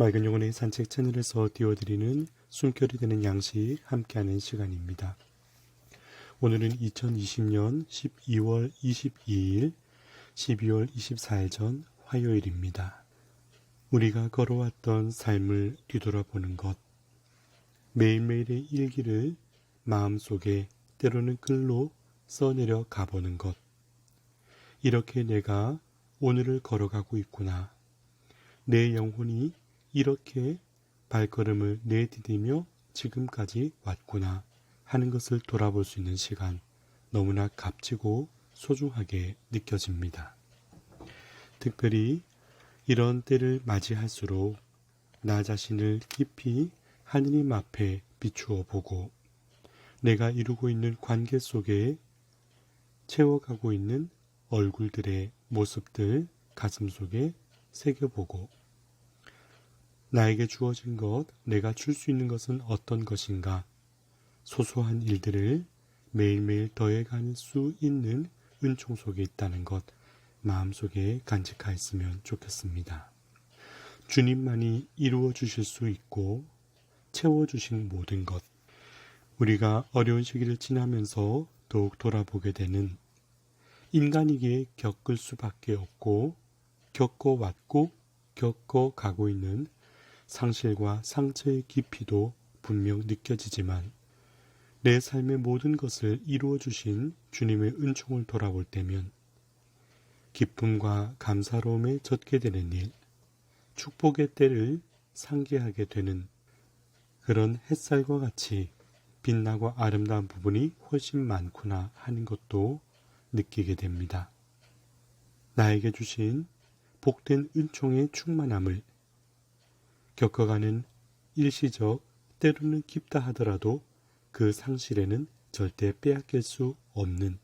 맑은 영혼의 산책 채널에서 띄워드리는 숨결이 되는 양식 함께하는 시간입니다. 오늘은 2020년 12월 22일, 12월 24일 전 화요일입니다. 우리가 걸어왔던 삶을 뒤돌아보는 것, 매일매일의 일기를 마음속에 때로는 글로 써내려 가보는 것, 이렇게 내가 오늘을 걸어가고 있구나. 내 영혼이 이렇게 발걸음을 내디디며 지금까지 왔구나 하는 것을 돌아볼 수 있는 시간 너무나 값지고 소중하게 느껴집니다. 특별히 이런 때를 맞이할수록 나 자신을 깊이 하느님 앞에 비추어 보고 내가 이루고 있는 관계 속에 채워가고 있는 얼굴들의 모습들 가슴 속에 새겨보고 나에게 주어진 것, 내가 줄 수 있는 것은 어떤 것인가? 소소한 일들을 매일매일 더해갈 수 있는 은총 속에 있다는 것, 마음속에 간직하였으면 좋겠습니다. 주님만이 이루어 주실 수 있고, 채워 주신 모든 것, 우리가 어려운 시기를 지나면서 더욱 돌아보게 되는 인간이기에 겪을 수밖에 없고, 겪어왔고, 겪어가고 있는 상실과 상처의 깊이도 분명 느껴지지만 내 삶의 모든 것을 이루어 주신 주님의 은총을 돌아볼 때면 기쁨과 감사로움에 젖게 되는 일, 축복의 때를 상기하게 되는 그런 햇살과 같이 빛나고 아름다운 부분이 훨씬 많구나 하는 것도 느끼게 됩니다. 나에게 주신 복된 은총의 충만함을 겪어가는 일시적 때로는 깊다 하더라도 그 상실에는 절대 빼앗길 수 없는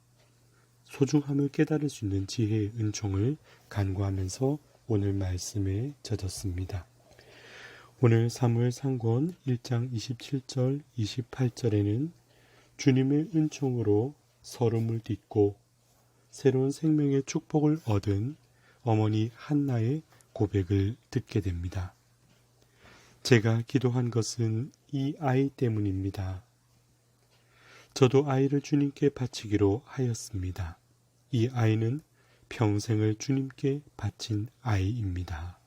소중함을 깨달을 수 있는 지혜의 은총을 간구하면서 오늘 말씀에 젖었습니다. 오늘 사무엘 상권 1장 27절 28절에는 주님의 은총으로 서름을 딛고 새로운 생명의 축복을 얻은 어머니 한나의 고백을 듣게 됩니다. 제가 기도한 것은 이 아이 때문입니다. 저도 아이를 주님께 바치기로 하였습니다. 이 아이는 평생을 주님께 바친 아이입니다.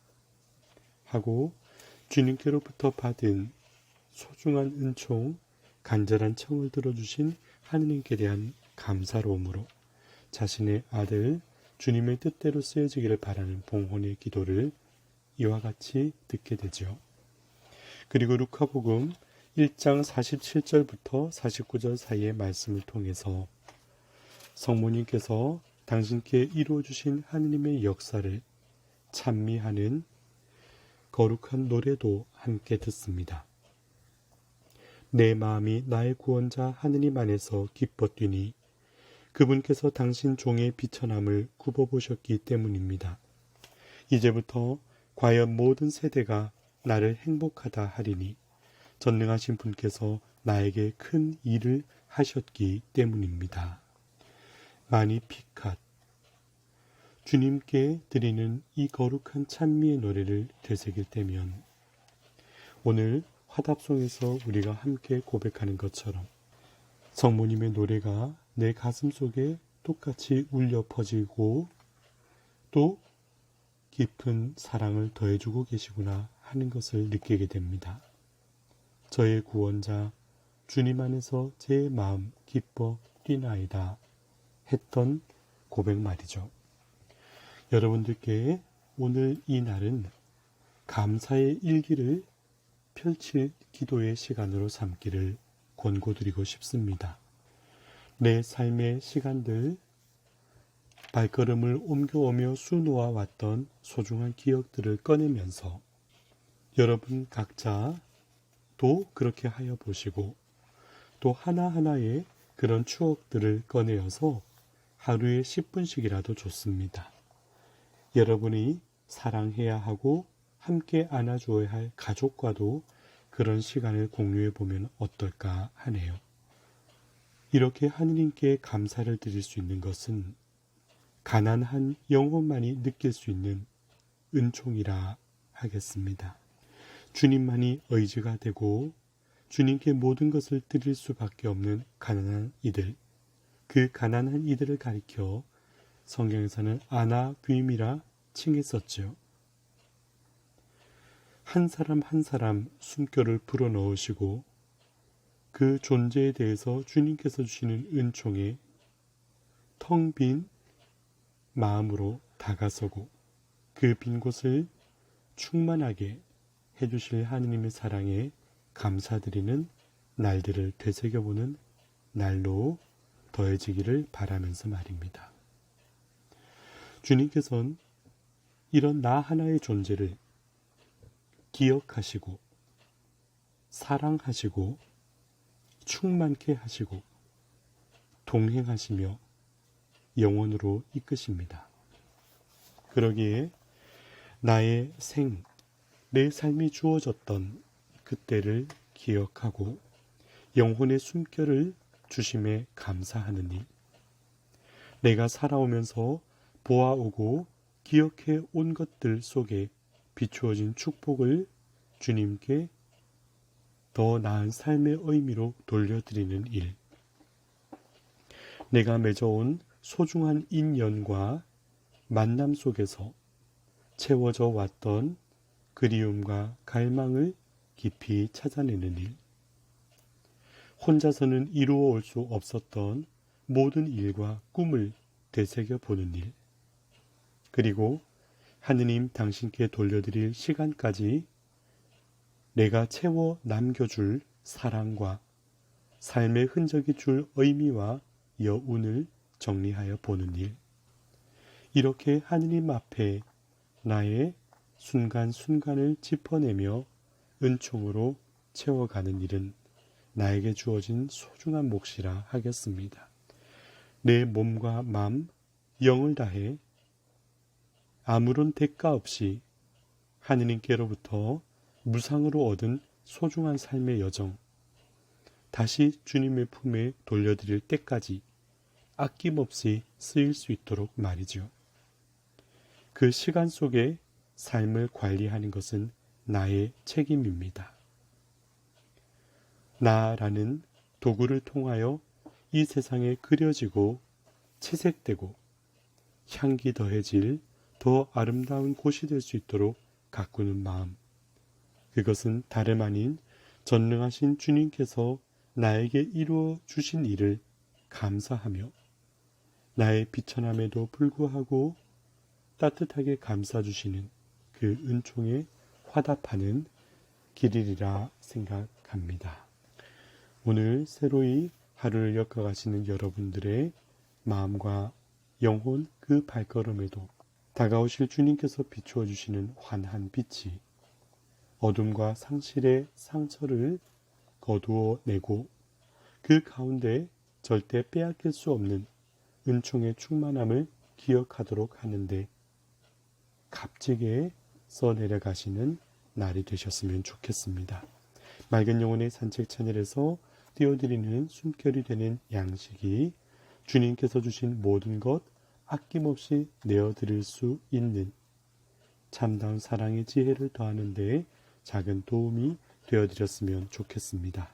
하고 주님께로부터 받은 소중한 은총, 간절한 청을 들어주신 하느님께 대한 감사로움으로 자신의 아들 주님의 뜻대로 쓰여지기를 바라는 봉헌의 기도를 이와 같이 듣게 되죠. 그리고 루카복음 1장 47절부터 49절 사이의 말씀을 통해서 성모님께서 당신께 이루어 주신 하느님의 역사를 찬미하는 거룩한 노래도 함께 듣습니다. 내 마음이 나의 구원자 하느님 안에서 기뻐 뛰니 그분께서 당신 종의 비천함을 굽어보셨기 때문입니다. 이제부터 과연 모든 세대가 나를 행복하다 하리니 전능하신 분께서 나에게 큰 일을 하셨기 때문입니다. 마니 피캇 주님께 드리는 이 거룩한 찬미의 노래를 되새길 때면 오늘 화답송에서 우리가 함께 고백하는 것처럼 성모님의 노래가 내 가슴 속에 똑같이 울려 퍼지고 또 깊은 사랑을 더해주고 계시구나 하는 것을 느끼게 됩니다. 저의 구원자 주님 안에서 제 마음 기뻐 뛰나이다 했던 고백 말이죠. 여러분들께 오늘 이 날은 감사의 일기를 펼칠 기도의 시간으로 삼기를 권고드리고 싶습니다. 내 삶의 시간들, 발걸음을 옮겨오며 수놓아 왔던 소중한 기억들을 꺼내면서 여러분 각자도 그렇게 하여 보시고 또 하나하나의 그런 추억들을 꺼내어서 하루에 10분씩이라도 좋습니다. 여러분이 사랑해야 하고 함께 안아줘야 할 가족과도 그런 시간을 공유해 보면 어떨까 하네요. 이렇게 하느님께 감사를 드릴 수 있는 것은 가난한 영혼만이 느낄 수 있는 은총이라 하겠습니다. 주님만이 의지가 되고 주님께 모든 것을 드릴 수밖에 없는 가난한 이들, 그 가난한 이들을 가리켜 성경에서는 아나 귀임이라 칭했었죠. 한 사람 한 사람 숨결을 불어넣으시고 그 존재에 대해서 주님께서 주시는 은총에 텅 빈 마음으로 다가서고 그 빈 곳을 충만하게 해주실 하느님의 사랑에 감사드리는 날들을 되새겨보는 날로 더해지기를 바라면서 말입니다. 주님께서는 이런 나 하나의 존재를 기억하시고 사랑하시고 충만케 하시고 동행하시며 영원으로 이끄십니다. 그러기에 나의 생, 내 삶이 주어졌던 그때를 기억하고 영혼의 숨결을 주심에 감사하는 일. 내가 살아오면서 보아오고 기억해 온 것들 속에 비추어진 축복을 주님께 더 나은 삶의 의미로 돌려드리는 일. 내가 맺어온 소중한 인연과 만남 속에서 채워져 왔던 그리움과 갈망을 깊이 찾아내는 일. 혼자서는 이루어 올 수 없었던 모든 일과 꿈을 되새겨 보는 일. 그리고 하느님 당신께 돌려드릴 시간까지 내가 채워 남겨줄 사랑과 삶의 흔적이 줄 의미와 여운을 정리하여 보는 일. 이렇게 하느님 앞에 나의 순간순간을 짚어내며 은총으로 채워가는 일은 나에게 주어진 소중한 몫이라 하겠습니다. 내 몸과 마음, 영을 다해 아무런 대가 없이 하느님께로부터 무상으로 얻은 소중한 삶의 여정, 다시 주님의 품에 돌려드릴 때까지 아낌없이 쓰일 수 있도록 말이죠. 그 시간 속에 삶을 관리하는 것은 나의 책임입니다. 나라는 도구를 통하여 이 세상에 그려지고 채색되고 향기 더해질 더 아름다운 곳이 될 수 있도록 가꾸는 마음. 그것은 다름 아닌 전능하신 주님께서 나에게 이루어 주신 일을 감사하며 나의 비천함에도 불구하고 따뜻하게 감싸 주시는 그 은총에 화답하는 길이리라 생각합니다. 오늘 새로이 하루를 엮어가시는 여러분들의 마음과 영혼 그 발걸음에도 다가오실 주님께서 비추어 주시는 환한 빛이 어둠과 상실의 상처를 거두어 내고 그 가운데 절대 빼앗길 수 없는 은총의 충만함을 기억하도록 하는데 값지게 써 내려가시는 날이 되셨으면 좋겠습니다. 맑은 영혼의 산책 채널에서 띄워드리는 숨결이 되는 양식이 주님께서 주신 모든 것 아낌없이 내어드릴 수 있는 참다운 사랑의 지혜를 더하는 데 작은 도움이 되어드렸으면 좋겠습니다.